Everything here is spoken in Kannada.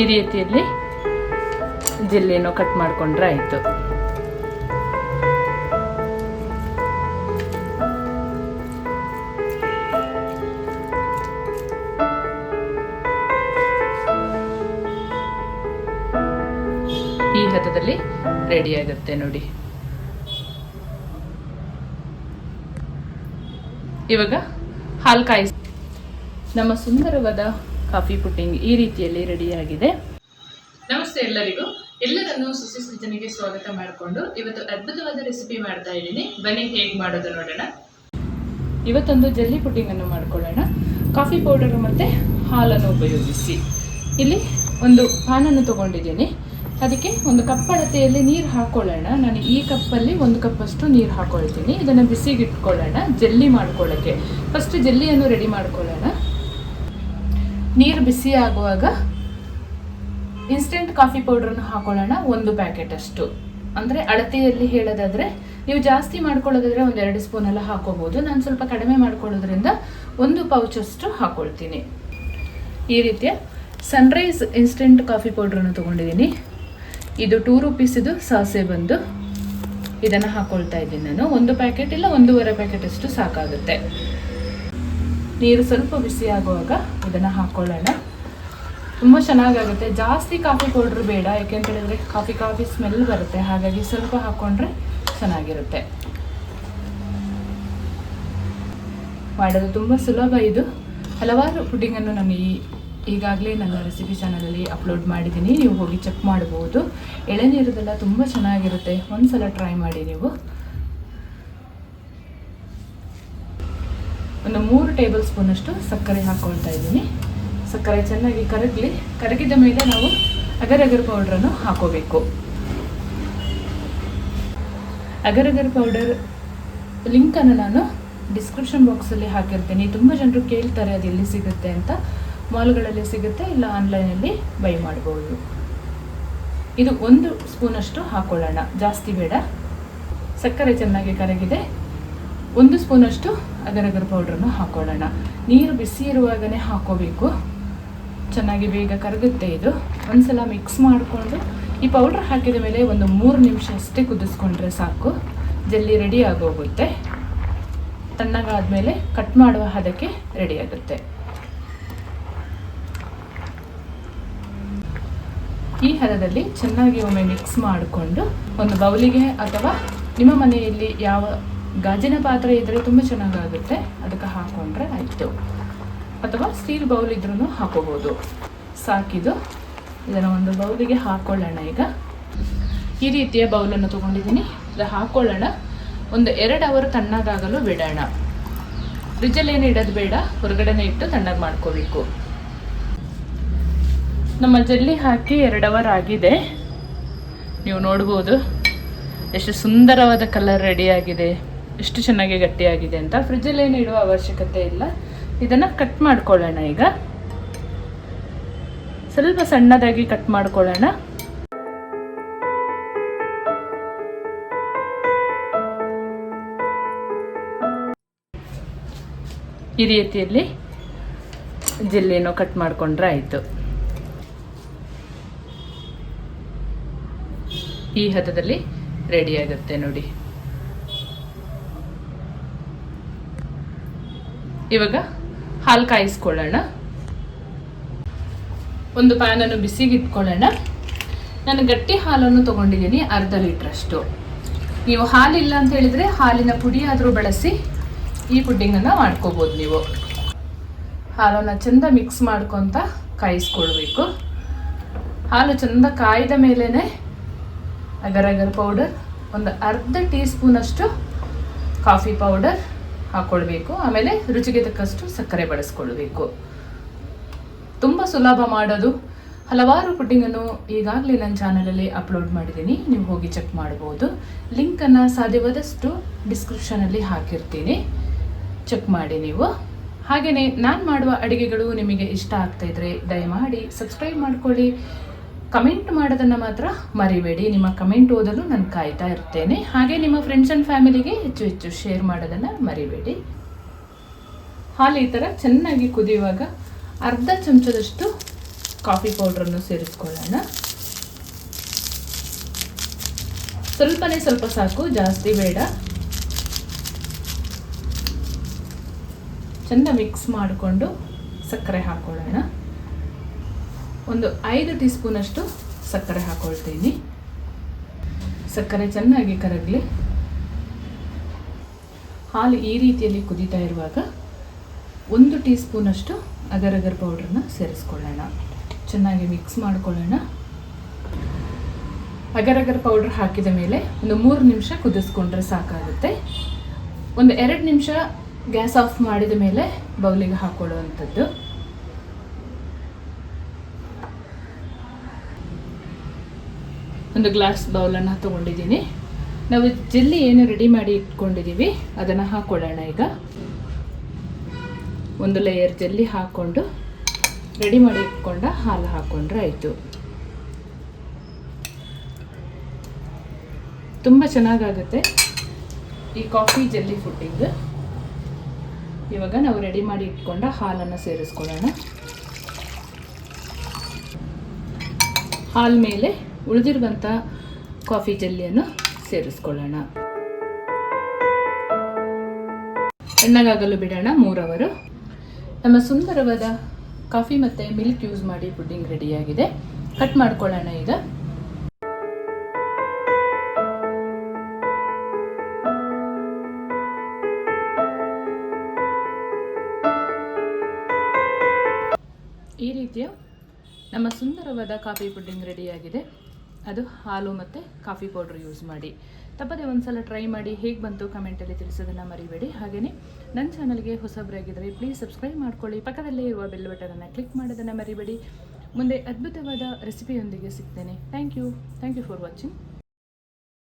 ಈ ರೀತಿಯಲ್ಲಿ ಜಿಲ್ಲೆಯನ್ನು ಕಟ್ ಮಾಡಿಕೊಂಡ್ರೆ ಆಯಿತು. ಈ ಹದದಲ್ಲಿ ರೆಡಿ ಆಗುತ್ತೆ ನೋಡಿ. ಇವಾಗ ಹಾಲು ಕಾಯಿಸಿ. ನಮ್ಮ ಸುಂದರವಾದ ಕಾಫಿ ಪುಟ್ಟಿಂಗ್ ಈ ರೀತಿಯಲ್ಲಿ ರೆಡಿಯಾಗಿದೆ ನಮಸ್ತೆ ಎಲ್ಲರಿಗೂ. ಎಲ್ಲರನ್ನು ಸುಸಿ ಸೃಜನೆಗೆ ಸ್ವಾಗತ ಮಾಡಿಕೊಂಡು ಇವತ್ತು ಅದ್ಭುತವಾದ ರೆಸಿಪಿ ಮಾಡ್ತಾ ಇದ್ದೀನಿ. ಬನ್ನಿ ಹೇಗೆ ಮಾಡೋದು ನೋಡೋಣ. ಇವತ್ತೊಂದು ಜಲ್ಲಿ ಪುಟ್ಟಿಂಗ್ ಅನ್ನು ಮಾಡ್ಕೊಳ್ಳೋಣ. ಕಾಫಿ ಪೌಡರ್ ಮತ್ತು ಹಾಲನ್ನು ಉಪಯೋಗಿಸಿ. ಇಲ್ಲಿ ಒಂದು ಪಾನನ್ನು ತಗೊಂಡಿದ್ದೀನಿ. ಅದಕ್ಕೆ ಒಂದು ಕಪ್ ಅಳತೆಯಲ್ಲಿ ನೀರು ಹಾಕೊಳ್ಳೋಣ. ನಾನು ಈ ಕಪ್ಪಲ್ಲಿ ಒಂದು ಕಪ್ಪಷ್ಟು ನೀರು ಹಾಕ್ಕೊಳ್ತೀನಿ ಇದನ್ನು ಬಿಸಿಗಿಟ್ಕೊಳ್ಳೋಣ. ಜಲ್ಲಿ ಮಾಡ್ಕೊಳ್ಳೋಕ್ಕೆ ಫಸ್ಟ್ ಜಲ್ಲಿಯನ್ನು ರೆಡಿ ಮಾಡ್ಕೊಳ್ಳೋಣ. ನೀರು ಬಿಸಿ ಆಗುವಾಗ ಇನ್ಸ್ಟೆಂಟ್ ಕಾಫಿ ಪೌಡ್ರನ್ನು ಹಾಕೊಳ್ಳೋಣ, ಒಂದು ಪ್ಯಾಕೆಟ್ ಅಷ್ಟು. ಅಂದರೆ ಅಳತೆಯಲ್ಲಿ ಹೇಳೋದಾದರೆ, ನೀವು ಜಾಸ್ತಿ ಮಾಡ್ಕೊಳ್ಳೋದಾದ್ರೆ ಒಂದು ಎರಡು ಸ್ಪೂನ್ ಹಾಕೋಬಹುದು ನಾನು ಸ್ವಲ್ಪ ಕಡಿಮೆ ಮಾಡ್ಕೊಳ್ಳೋದ್ರಿಂದ ಒಂದು ಪೌಚ್ ಅಷ್ಟು ಹಾಕೊಳ್ತೀನಿ. ಈ ರೀತಿಯ ಸನ್ರೈಸ್ ಇನ್ಸ್ಟೆಂಟ್ ಕಾಫಿ ಪೌಡ್ರನ್ನು ತೊಗೊಂಡಿದ್ದೀನಿ. ಇದು ಟೂ ರುಪೀಸಿದು ಸಾಸೆ ಬಂದು ಇದನ್ನು ಹಾಕ್ಕೊಳ್ತಾ ಇದ್ದೀನಿ ನಾನು. ಒಂದು ಪ್ಯಾಕೆಟ್ ಇಲ್ಲ, ಒಂದೂವರೆ ಪ್ಯಾಕೆಟ್ ಅಷ್ಟು ಸಾಕಾಗುತ್ತೆ. ನೀರು ಸ್ವಲ್ಪ ಬಿಸಿ ಆಗುವಾಗ ಇದನ್ನು ಹಾಕ್ಕೊಳ್ಳೋಣ ತುಂಬ ಚೆನ್ನಾಗಾಗುತ್ತೆ. ಜಾಸ್ತಿ ಕಾಫಿ ಪೌಡ್ರ್ ಬೇಡ, ಯಾಕೆಂತ ಹೇಳಿದ್ರೆ ಕಾಫಿ ಕಾಫಿ ಸ್ಮೆಲ್ ಬರುತ್ತೆ. ಹಾಗಾಗಿ ಸ್ವಲ್ಪ ಹಾಕ್ಕೊಂಡ್ರೆ ಚೆನ್ನಾಗಿರುತ್ತೆ. ಮಾಡೋದು ತುಂಬ ಸುಲಭ ಇದು. ಹಲವಾರು ಪುಡಿಂಗನ್ನು ನಾನು ಈ ಈಗಾಗಲೇ ನನ್ನ ರೆಸಿಪಿ ಚಾನಲಲ್ಲಿ ಅಪ್ಲೋಡ್ ಮಾಡಿದ್ದೀನಿ. ನೀವು ಹೋಗಿ ಚೆಕ್ ಮಾಡ್ಬೋದು. ಎಳೆನೀರದೆಲ್ಲ ತುಂಬ ಚೆನ್ನಾಗಿರುತ್ತೆ. ಒಂದ್ಸಲ ಟ್ರೈ ಮಾಡಿ ನೀವು. ಒಂದು ಮೂರು ಟೇಬಲ್ ಸ್ಪೂನಷ್ಟು ಸಕ್ಕರೆ ಹಾಕ್ಕೊಳ್ತಾ ಇದ್ದೀನಿ. ಸಕ್ಕರೆ ಚೆನ್ನಾಗಿ ಕರಗಲಿ. ಕರಗಿದ ಮೇಲೆ ನಾವು ಅಗರ್ ಅಗರ್ ಪೌಡ್ರನ್ನು ಹಾಕೋಬೇಕು. ಅಗರ್ ಅಗರ್ ಪೌಡರ್ ಲಿಂಕನ್ನು ನಾನು ಡಿಸ್ಕ್ರಿಪ್ಷನ್ ಬಾಕ್ಸಲ್ಲಿ ಹಾಕಿರ್ತೀನಿ. ತುಂಬ ಜನರು ಕೇಳ್ತಾರೆ ಅದು ಎಲ್ಲಿ ಸಿಗುತ್ತೆ ಅಂತ. ಮಾಲ್ಗಳಲ್ಲಿ ಸಿಗುತ್ತೆ, ಇಲ್ಲ ಆನ್ಲೈನಲ್ಲಿ ಬೈ ಮಾಡ್ಬೋದು. ಇದು ಒಂದು ಸ್ಪೂನಷ್ಟು ಹಾಕ್ಕೊಳ್ಳೋಣ ಜಾಸ್ತಿ ಬೇಡ. ಸಕ್ಕರೆ ಚೆನ್ನಾಗಿ ಕರಗಿದೆ. ಒಂದು ಸ್ಪೂನಷ್ಟು ಅದರ ಅಗರ್ ಪೌಡ್ರನ್ನು ಹಾಕೊಳ್ಳೋಣ. ನೀರು ಬಿಸಿ ಇರುವಾಗಲೇ ಹಾಕೋಬೇಕು. ಚೆನ್ನಾಗಿ ಬೇಗ ಕರಗುತ್ತೆ ಇದು. ಒಂದ್ಸಲ ಮಿಕ್ಸ್ ಮಾಡಿಕೊಂಡು ಈ ಪೌಡ್ರ್ ಹಾಕಿದ ಮೇಲೆ ಒಂದು ಮೂರು ನಿಮಿಷ ಅಷ್ಟೇ ಕುದಿಸ್ಕೊಂಡ್ರೆ ಸಾಕು. ಜಲ್ಲಿ ರೆಡಿ ಆಗೋಗುತ್ತೆ. ತಣ್ಣಗಾದ್ಮೇಲೆ ಕಟ್ ಮಾಡುವ ಹದಕ್ಕೆ ರೆಡಿ ಆಗುತ್ತೆ. ಈ ಹದದಲ್ಲಿ ಚೆನ್ನಾಗಿ ಒಮ್ಮೆ ಮಿಕ್ಸ್ ಮಾಡಿಕೊಂಡು ಒಂದು ಬೌಲಿಗೆ ಅಥವಾ ನಿಮ್ಮ ಮನೆಯಲ್ಲಿ ಯಾವ ಗಾಜಿನ ಪಾತ್ರೆ ಇದ್ದರೆ ತುಂಬ ಚೆನ್ನಾಗಾಗುತ್ತೆ. ಅದಕ್ಕೆ ಹಾಕೊಂಡ್ರೆ ಆಯಿತು. ಅಥವಾ ಸ್ಟೀಲ್ ಬೌಲ್ ಇದ್ರೂ ಹಾಕೋಬೋದು. ಸಾಕಿದು ಇದನ್ನು ಒಂದು ಬೌಲಿಗೆ ಹಾಕ್ಕೊಳ್ಳೋಣ ಈಗ. ಈ ರೀತಿಯ ಬೌಲನ್ನು ತೊಗೊಂಡಿದ್ದೀನಿ. ಇದು ಹಾಕೊಳ್ಳೋಣ. ಒಂದು ಎರಡು ಅವರ್ ತಣ್ಣಗಾಗಲು ಬಿಡೋಣ. ಫ್ರಿಜ್ಜಲ್ಲಿ ಏನು ಇಡೋದು ಬೇಡ. ಹೊರಗಡೆನೇ ಇಟ್ಟು ತಣ್ಣಗೆ ಮಾಡ್ಕೋಬೇಕು. ನಮ್ಮ ಜಲ್ಲಿ ಹಾಕಿ ಎರಡು ಅವರ್ ಆಗಿದೆ. ನೀವು ನೋಡ್ಬೋದು. ಎಷ್ಟು ಸುಂದರವಾದ ಕಲರ್ ರೆಡಿ ಆಗಿದೆ. ಎಷ್ಟು ಚೆನ್ನಾಗಿ ಗಟ್ಟಿಯಾಗಿದೆ ಅಂತ. ಫ್ರಿಜ್ಜಲ್ಲಿ ಏನು ಇಡುವ ಅವಶ್ಯಕತೆ ಇಲ್ಲ. ಇದನ್ನು ಕಟ್ ಮಾಡ್ಕೊಳ್ಳೋಣ ಈಗ. ಸ್ವಲ್ಪ ಸಣ್ಣದಾಗಿ ಕಟ್ ಮಾಡ್ಕೊಳ್ಳೋಣ. ಈ ರೀತಿಯಲ್ಲಿ ಜಿಲ್ಲೆನು ಕಟ್ ಮಾಡಿಕೊಂಡ್ರೆ ಆಯಿತು. ಈ ಹದದಲ್ಲಿ ರೆಡಿ ಆಗುತ್ತೆ ನೋಡಿ. ಇವಾಗ ಹಾಲು ಕಾಯಿಸ್ಕೊಳ್ಳೋಣ. ಒಂದು ಪ್ಯಾನನ್ನು ಬಿಸಿಗೆ ಇಟ್ಕೊಳ್ಳೋಣ. ನಾನು ಗಟ್ಟಿ ಹಾಲನ್ನು ತೊಗೊಂಡಿದ್ದೀನಿ ಅರ್ಧ ಲೀಟ್ರಷ್ಟು. ನೀವು ಹಾಲಿಲ್ಲ ಅಂತ ಹೇಳಿದರೆ ಹಾಲಿನ ಪುಡಿ ಆದರೂ ಬಳಸಿ ಈ ಪುಡ್ಡಿಂಗನ್ನು ಮಾಡ್ಕೋಬೋದು ನೀವು. ಹಾಲನ್ನು ಚೆಂದ ಮಿಕ್ಸ್ ಮಾಡ್ಕೊತ ಕಾಯಿಸ್ಕೊಳ್ಬೇಕು. ಹಾಲು ಚೆಂದ ಕಾಯ್ದ ಮೇಲೇ ಅಗರ್ ಅಗರ್ ಪೌಡರ್ ಒಂದು ಅರ್ಧ ಟೀ ಸ್ಪೂನಷ್ಟು ಕಾಫಿ ಪೌಡರ್ ಹಾಕ್ಕೊಳ್ಬೇಕು ಆಮೇಲೆ ರುಚಿಗೆ ತಕ್ಕಷ್ಟು ಸಕ್ಕರೆ ಬಳಸ್ಕೊಳ್ಬೇಕು. ತುಂಬ ಸುಲಭ ಮಾಡೋದು. ಹಲವಾರು ಪುಡ್ಡಿಂಗನ್ನು ಈಗಾಗಲೇ ನನ್ನ ಚಾನಲಲ್ಲಿ ಅಪ್ಲೋಡ್ ಮಾಡಿದ್ದೀನಿ. ನೀವು ಹೋಗಿ ಚೆಕ್ ಮಾಡ್ಬೋದು. ಲಿಂಕನ್ನು ಸಾಧ್ಯವಾದಷ್ಟು ಡಿಸ್ಕ್ರಿಪ್ಷನಲ್ಲಿ ಹಾಕಿರ್ತೀನಿ. ಚೆಕ್ ಮಾಡಿ ನೀವು. ಹಾಗೆಯೇ ನಾನು ಮಾಡುವ ಅಡುಗೆಗಳು ನಿಮಗೆ ಇಷ್ಟ ಆಗ್ತಾಯಿದ್ರೆ ದಯಮಾಡಿ ಸಬ್ಸ್ಕ್ರೈಬ್ ಮಾಡ್ಕೊಳ್ಳಿ. ಕಮೆಂಟ್ ಮಾಡೋದನ್ನು ಮಾತ್ರ ಮರಿಬೇಡಿ. ನಿಮ್ಮ ಕಮೆಂಟ್ ಓದಲು ನಾನು ಕಾಯ್ತಾ ಇರ್ತೇನೆ. ಹಾಗೆ ನಿಮ್ಮ ಫ್ರೆಂಡ್ಸ್ ಆ್ಯಂಡ್ ಫ್ಯಾಮಿಲಿಗೆ ಹೆಚ್ಚು ಹೆಚ್ಚು ಶೇರ್ ಮಾಡೋದನ್ನು ಮರಿಬೇಡಿ. ಹಾಲು ಈ ಥರ ಚೆನ್ನಾಗಿ ಕುದಿಯುವಾಗ ಅರ್ಧ ಚಮಚದಷ್ಟು ಕಾಫಿ ಪೌಡ್ರನ್ನು ಸೇರಿಸ್ಕೊಳ್ಳೋಣ. ಸ್ವಲ್ಪನೇ ಸ್ವಲ್ಪ ಸಾಕು, ಜಾಸ್ತಿ ಬೇಡ. ಚೆನ್ನಾಗಿ ಮಿಕ್ಸ್ ಮಾಡಿಕೊಂಡು ಸಕ್ಕರೆ ಹಾಕೊಳ್ಳೋಣ. ಒಂದು ಐದು ಟೀ ಸ್ಪೂನಷ್ಟು ಸಕ್ಕರೆ ಹಾಕ್ಕೊಳ್ತೀನಿ ಸಕ್ಕರೆ ಚೆನ್ನಾಗಿ ಕರಗಲಿ. ಹಾಲು ಈ ರೀತಿಯಲ್ಲಿ ಕುದೀತಾ ಇರುವಾಗ ಒಂದು ಟೀ ಸ್ಪೂನಷ್ಟು ಅಗರ್ ಅಗರ್ ಪೌಡ್ರನ್ನ ಸೇರಿಸ್ಕೊಳ್ಳೋಣ. ಚೆನ್ನಾಗಿ ಮಿಕ್ಸ್ ಮಾಡ್ಕೊಳ್ಳೋಣ. ಅಗರ್ ಅಗರ್ ಪೌಡ್ರ್ ಹಾಕಿದ ಮೇಲೆ ಒಂದು ಮೂರು ನಿಮಿಷ ಕುದಿಸ್ಕೊಂಡ್ರೆ ಸಾಕಾಗುತ್ತೆ. ಒಂದು ಎರಡು ನಿಮಿಷ ಗ್ಯಾಸ್ ಆಫ್ ಮಾಡಿದ ಮೇಲೆ ಬೌಲಿಗೆ ಹಾಕೊಳ್ಳುವಂಥದ್ದು. ಒಂದು ಗ್ಲಾಸ್ ಬೌಲನ್ನು ತೊಗೊಂಡಿದ್ದೀನಿ. ನಾವು ಜೆಲ್ಲಿ ಏನು ರೆಡಿ ಮಾಡಿ ಇಟ್ಕೊಂಡಿದ್ದೀವಿ ಅದನ್ನು ಹಾಕೊಳ್ಳೋಣ ಈಗ. ಒಂದು ಲೇಯರ್ ಜೆಲ್ಲಿ ಹಾಕ್ಕೊಂಡು ರೆಡಿ ಮಾಡಿ ಇಟ್ಕೊಂಡ ಹಾಲು ಹಾಕ್ಕೊಂಡ್ರೆ ಆಯಿತು. ತುಂಬ ಚೆನ್ನಾಗಾಗುತ್ತೆ ಈ ಕಾಫಿ ಜೆಲ್ಲಿ ಫುಡ್ಡಿಂಗ್ ಇವಾಗ ನಾವು ರೆಡಿ ಮಾಡಿ ಇಟ್ಕೊಂಡ ಹಾಲನ್ನು ಸೇರಿಸ್ಕೊಳ್ಳೋಣ. ಹಾಲು ಮೇಲೆ ಉಳಿದಿರುವಂಥ ಕಾಫಿ ಜೆಲ್ಲಿಯನ್ನು ಸೇರಿಸ್ಕೊಳ್ಳೋಣ. ಎಣ್ಣಗಾಗಲು ಬಿಡೋಣ ಮೂರವರು. ನಮ್ಮ ಸುಂದರವಾದ ಕಾಫಿ ಮತ್ತು ಮಿಲ್ಕ್ ಯೂಸ್ ಮಾಡಿ ಪುಡ್ಡಿಂಗ್ ರೆಡಿಯಾಗಿದೆ ಕಟ್ ಮಾಡ್ಕೊಳ್ಳೋಣ ಈಗ. ಈ ರೀತಿಯ ನಮ್ಮ ಸುಂದರವಾದ ಕಾಫಿ ಪುಡ್ಡಿಂಗ್ ರೆಡಿಯಾಗಿದೆ ಅದು ಹಾಲು ಮತ್ತು ಕಾಫಿ ಪೌಡ್ರ್ ಯೂಸ್ ಮಾಡಿ. ತಬದೇ ಒಂದು ಸಲ ಟ್ರೈ ಮಾಡಿ, ಹೇಗೆ ಬಂತು ಕಮೆಂಟಲ್ಲಿ ತಿಳಿಸೋದನ್ನು ಮರಿಬೇಡಿ. ಹಾಗೆಯೇ ನನ್ನ ಚಾನಲ್ಗೆ ಹೊಸಬರಾಗಿದ್ದರೆ ಪ್ಲೀಸ್ ಸಬ್ಸ್ಕ್ರೈಬ್ ಮಾಡ್ಕೊಳ್ಳಿ. ಪಕ್ಕದಲ್ಲೇ ಇರುವ ಬೆಲ್ ಬಟನನ್ನು ಕ್ಲಿಕ್ ಮಾಡೋದನ್ನು ಮರಿಬೇಡಿ. ಮುಂದೆ ಅದ್ಭುತವಾದ ರೆಸಿಪಿಯೊಂದಿಗೆ ಸಿಗ್ತೇನೆ. Thank you thank you for watching